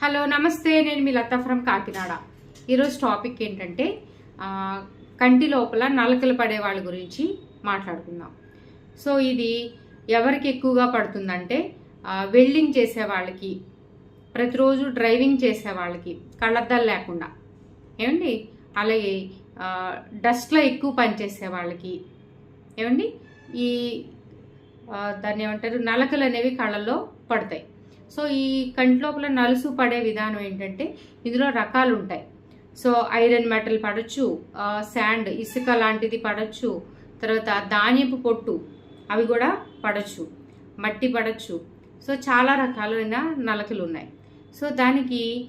Hello నమస్తే నేను మీ Lata from Kakinada. ఈరోజు టాపిక్ ఏంటంటే కంటి లోపల నలకలు పడే వాళ్ళ గురించి మాట్లాడుకుందాం. సో ఇది ఎవరికి ఎక్కువగా పడుతుందంటే వెల్డింగ్ చేసే వాళ్ళకి ప్రతిరోజు డ్రైవింగ్ చేసే వాళ్ళకి కళ్ళద్దాలు లేకుండా. ఏమండి? అలాగే డస్ట్లో ఎక్కువ పనిచేసే వాళ్ళకి ఏమండి? ఈ దాన్ని ఏమంటారు? నలకలు అనేవి కళ్ళల్లో పడతాయి. సో ఈ కంటి లోపల నలుసు పడే విధానం ఏంటంటే ఇందులో రకాలు ఉంటాయి సో ఐరన్ మెటల్ పడవచ్చు శాండ్ ఇసుక లాంటిది పడవచ్చు తర్వాత ధాన్యపు పొట్టు అవి కూడా పడవచ్చు మట్టి పడవచ్చు సో చాలా రకాలైన నలకలు ఉన్నాయి సో దానికి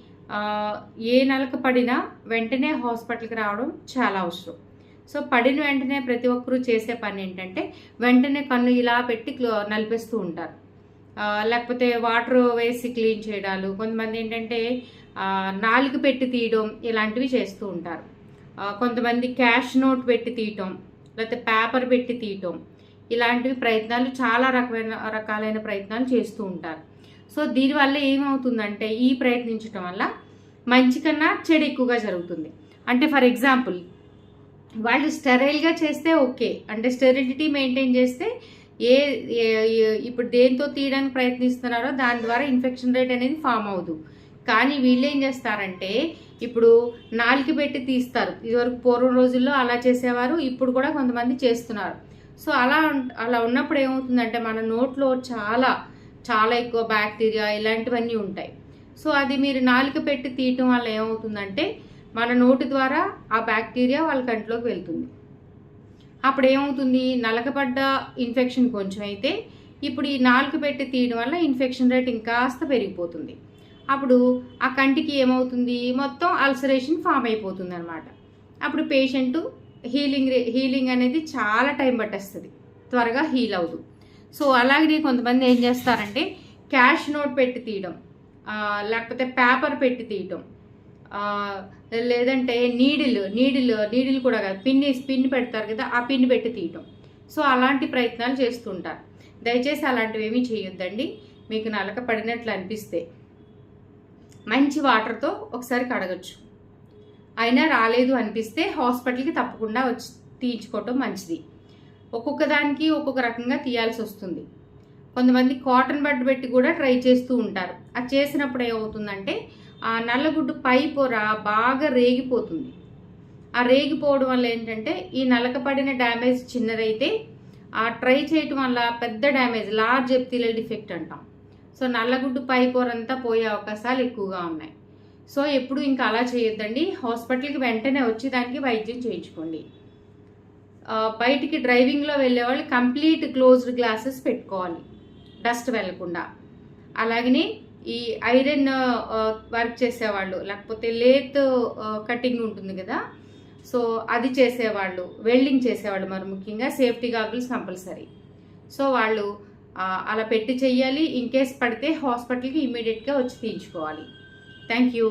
ఏ నలక పడినా వెంటనే హాస్పిటల్కి రావడం చాలా అవసరం. సో పడిన వెంటనే ప్రతి ఒక్కరూ చేసే పని ఏంటంటే వెంటనే కన్ను ఇలా పెట్టి క్లో- నలిపేస్తూ ఉంటారు. లేకపోతే వాటర్ వేసి క్లీన్ చేయడాలు కొంతమంది ఏంటంటే నాలుగు పెట్టి తీయడం ఇలాంటివి చేస్తూ ఉంటారు. కొంతమంది క్యాష్ నోట్ పెట్టి తీయటం లేకపోతే పేపర్ పెట్టి తీయటం ఇలాంటివి ప్రయత్నాలు చాలా రకమైన రకాలైన ప్రయత్నాలు చేస్తూ ఉంటారు. సో దీనివల్ల ఏమవుతుందంటే ఈ ప్రయత్నించడం వల్ల మంచి కన్నా చెడు ఎక్కువగా జరుగుతుంది. అంటే ఫర్ ఎగ్జాంపుల్ వాళ్ళు స్టెరైల్గా చేస్తే ఓకే. అంటే స్టెరిలిటీ మెయింటైన్ చేస్తే ఏ ఇప్పుడు దేంతో తీయడానికి ప్రయత్నిస్తున్నారో దాని ద్వారా ఇన్ఫెక్షన్ రేట్ అనేది ఫామ్ అవదు కానీ వీళ్ళు ఏం చేస్తారంటే ఇప్పుడు నాలుగు పెట్టి తీస్తారు. ఇదివరకు పూర్వం రోజుల్లో అలా చేసేవారు ఇప్పుడు కూడా కొంతమంది చేస్తున్నారు. సో అలా అలా ఉన్నప్పుడు ఏమవుతుందంటే మన నోట్లో చాలా చాలా ఎక్కువ బ్యాక్టీరియా ఇలాంటివన్నీ ఉంటాయి. సో అది మీరు నాలుక పెట్టి తీయటం వల్ల ఏమవుతుందంటే మన నోటి ద్వారా ఆ బ్యాక్టీరియా వాళ్ళ కంట్లోకి వెళ్తుంది. అప్పుడు ఏమవుతుంది నలకబడ్డ ఇన్ఫెక్షన్ కొంచెం అయితే ఇప్పుడు ఈ నాలుక పెట్టి తీయడం వల్ల ఇన్ఫెక్షన్ రేట్ ఇంకాస్త పెరిగిపోతుంది. అప్పుడు ఆ కంటికి ఏమవుతుంది? మొత్తం అల్సరేషన్ ఫామ్ అయిపోతుంది అనమాట అప్పుడు పేషెంట్ హీలింగ్ హీలింగ్ అనేది చాలా టైం పట్టేస్తుంది. త్వరగా హీల్ అవ్వదు. సో అలాగే కొంతమంది ఏం చేస్తారంటే క్యాష్ నోట్ పెట్టి తీయడం లేకపోతే పేపర్ పెట్టి తీయటం లేదంటే నీడిల్ నీడిల్ నీడిల్ కూడా కాదు. పిన్ని పిన్ పెడతారు కదా ఆ పిన్ పెట్టి తీయటం. సో అలాంటి ప్రయత్నాలు చేస్తుంటారు. దయచేసి అలాంటివి ఏమీ చేయొద్దండి. మీకు నలక పడినట్లు అనిపిస్తే మంచి వాటర్తో ఒకసారి కడగచ్చు. అయినా రాలేదు అనిపిస్తే హాస్పిటల్కి తప్పకుండా వచ్చి తీయించుకోవటం మంచిది. ఒక్కొక్క దానికి ఒక్కొక్క రకంగా తీయాల్సి వస్తుంది. కొంతమంది కాటన్ బడ్ పెట్టి కూడా ట్రై చేస్తూ ఉంటారు. అది చేసినప్పుడు ఏమవుతుందంటే ఆ నల్లగుడ్డు పై పొర బాగా రేగిపోతుంది. ఆ రేగిపోవడం వల్ల ఏంటంటే ఈ నలక పడిన డ్యామేజ్ చిన్నదైతే ఆ ట్రై చేయటం వల్ల పెద్ద డ్యామేజ్ లార్జ్ ఎప్తిలల్ డిఫెక్ట్ అంటాం. సో నల్లగుడ్డు పై పొర అంతా పోయే అవకాశాలు ఎక్కువగా ఉన్నాయి. సో ఎప్పుడు ఇంకా అలా చేయొద్దండి. హాస్పిటల్కి వెంటనే వచ్చి దానికి వైద్యం చేయించుకోండి. బయటికి డ్రైవింగ్లో వెళ్ళే వాళ్ళు కంప్లీట్ క్లోజ్డ్ గ్లాసెస్ పెట్టుకోవాలి. డస్ట్ వెళ్ళకుండా. అలాగనే ఈ ఐరన్ వర్క్ చేసేవాళ్ళు. లేకపోతే లేత్ కటింగ్ ఉంటుంది కదా. సో అది చేసేవాళ్ళు. వెల్డింగ్ చేసేవాళ్ళు మరి ముఖ్యంగా. Safety goggles compulsory. సో వాళ్ళు అలా పెట్టి చెయ్యాలి ఇన్ కేస్ పడితే హాస్పిటల్కి ఇమీడియట్గా వచ్చి తీయించుకోవాలి. Thank you